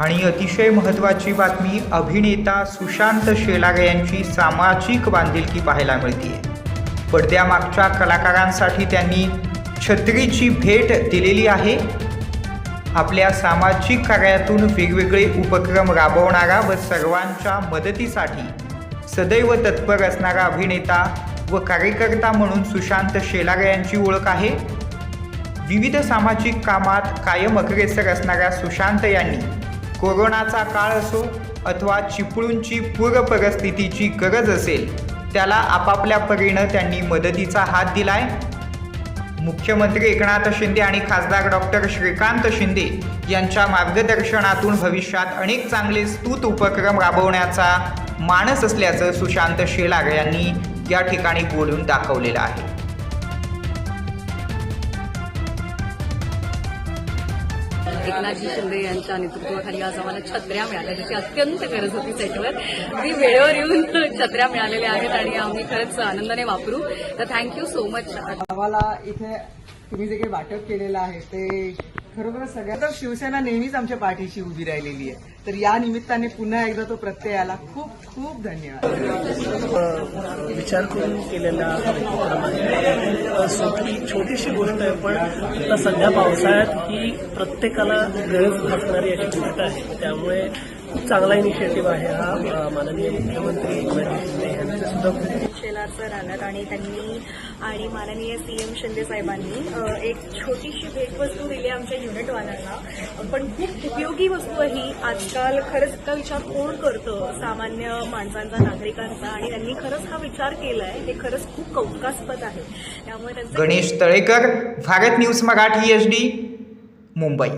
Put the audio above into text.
आणि अतिशय महत्त्वाची बातमी अभिनेता सुशांत शेलार यांची सामाजिक बांधिलकी पाहायला मिळते पडद्यामागच्या कलाकारांसाठी त्यांनी छत्रीची भेट दिलेली आहे. आपल्या सामाजिक कार्यातून वेगवेगळे उपक्रम राबवणारा व सर्वांच्या मदतीसाठी सदैव तत्पर असणारा अभिनेता व कार्यकर्ता म्हणून सुशांत शेलार यांची ओळख आहे. विविध सामाजिक कामात कायम अग्रेसर असणाऱ्या सुशांत यांनी कोरोनाचा काळ असो अथवा चिपळूणची पूर परिस्थितीची गरज असेल त्याला आपापल्या परीनं त्यांनी मदतीचा हात दिलाय. मुख्यमंत्री एकनाथ शिंदे आणि खासदार डॉक्टर श्रीकांत शिंदे यांच्या मार्गदर्शनातून भविष्यात अनेक चांगले स्तुत उपक्रम राबवण्याचा मानस असल्याचं सुशांत शेलार यांनी या ठिकाणी बोलून दाखवलेलं आहे. एकनाथजी शिंदे यांच्या नेतृत्वाखाली आज आम्हाला छत्र्या मिळाल्या. त्याची अत्यंत गरज होती सेटवर. मी वेळेवर येऊन छत्र्या मिळालेल्या आहेत आणि आम्ही खरंच आनंदाने वापरू. तर थँक्यू सो मच आम्हाला इथे तुम्ही जे काही वाटप केलेलं आहे ते खरोखर सगळ्या तर शिवसेना नेहमीच आमच्या पाठीशी उभी राहिलेली आहे. तर या निमित्ताने पुन्हा एकदा तो प्रत्यय आला खूप खूप धन्यवाद. विचार करून केलेला सोपी छोटीशी गोष्ट आहे पण आता सध्या पावसाळ्यात ही प्रत्येकाला गरज भासणारी अशी गोष्ट आहे. त्यामुळे खूप चांगला इनिशिएटिव्ह आहे हा माननीय मुख्यमंत्री एकनाथ शिंदे यांचे सुद्धा. खूप सर आणि त्यांनी आणि माननीय सीएम शिंदे साहेबांनी एक छोटीशी भेटवस्तू दिली आमच्या युनिटवाल्यांना पण खूप उपयोगी वस्तू आहे ही. आजकाल खरंच इतका विचार कोण करतं? सामान्य माणसांचा नागरिकांचा. आणि त्यांनी खरंच हा विचार केलाय. हे खरंच खूप कौतुकास्पद आहे. त्यामुळे Ganesh Talekar Bharat news Marathi H D Mumbai.